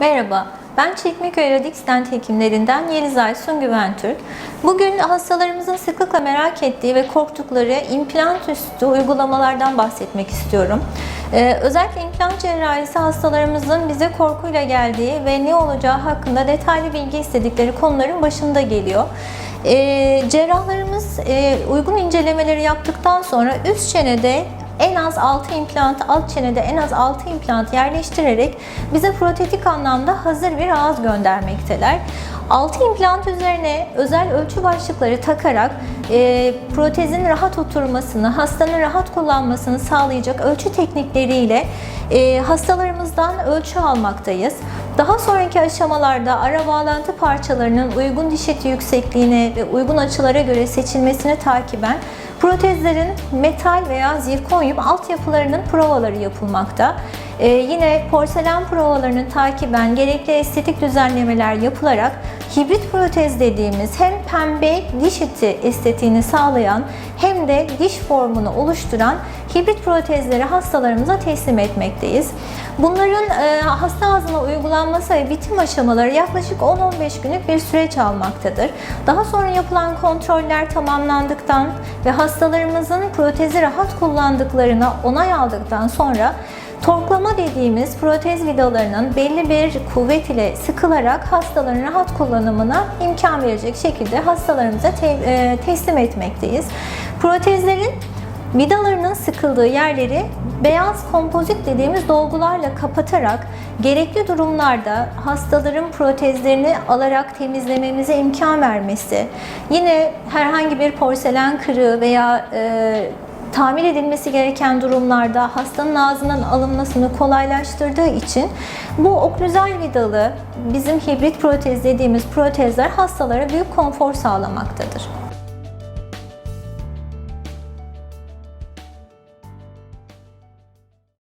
Merhaba, ben Çekmeköy Radix Dent Hekimlerinden Yelizay Sungüven Türk. Bugün hastalarımızın sıklıkla merak ettiği ve korktukları implant üstü uygulamalardan bahsetmek istiyorum. Ee, özellikle implant cerrahisi hastalarımızın bize korkuyla geldiği ve ne olacağı hakkında detaylı bilgi istedikleri konuların başında geliyor. Ee, cerrahlarımız e, uygun incelemeleri yaptıktan sonra üst çenede en az 6 implant, alt çenede en az 6 implant yerleştirerek bize protetik anlamda hazır bir ağız göndermekteler. 6 implant üzerine özel ölçü başlıkları takarak e, protezin rahat oturmasını, hastanın rahat kullanmasını sağlayacak ölçü teknikleriyle e, hastalarımızdan ölçü almaktayız. Daha sonraki aşamalarda ara bağlantı parçalarının uygun diş eti yüksekliğine ve uygun açılara göre seçilmesini takiben Protezlerin metal veya zirkonyum altyapılarının provaları yapılmakta. Ee, yine porselen provalarının takiben gerekli estetik düzenlemeler yapılarak hibrit protez dediğimiz hem pembe diş eti estetiğini sağlayan hem de diş formunu oluşturan hibrit protezleri hastalarımıza teslim etmekteyiz. Bunların e, hasta ağzına uygulanması ve bitim aşamaları yaklaşık 10-15 günlük bir süreç almaktadır. Daha sonra yapılan kontroller tamamlandıktan ve hastalarımızın protezi rahat kullandıklarına onay aldıktan sonra Torklama dediğimiz protez vidalarının belli bir kuvvet ile sıkılarak hastaların rahat kullanımına imkan verecek şekilde hastalarımıza te- e, teslim etmekteyiz. Protezlerin Vidalarının sıkıldığı yerleri beyaz kompozit dediğimiz dolgularla kapatarak gerekli durumlarda hastaların protezlerini alarak temizlememize imkan vermesi, yine herhangi bir porselen kırığı veya e, tamir edilmesi gereken durumlarda hastanın ağzından alınmasını kolaylaştırdığı için bu oklüzal vidalı bizim hibrit protez dediğimiz protezler hastalara büyük konfor sağlamaktadır.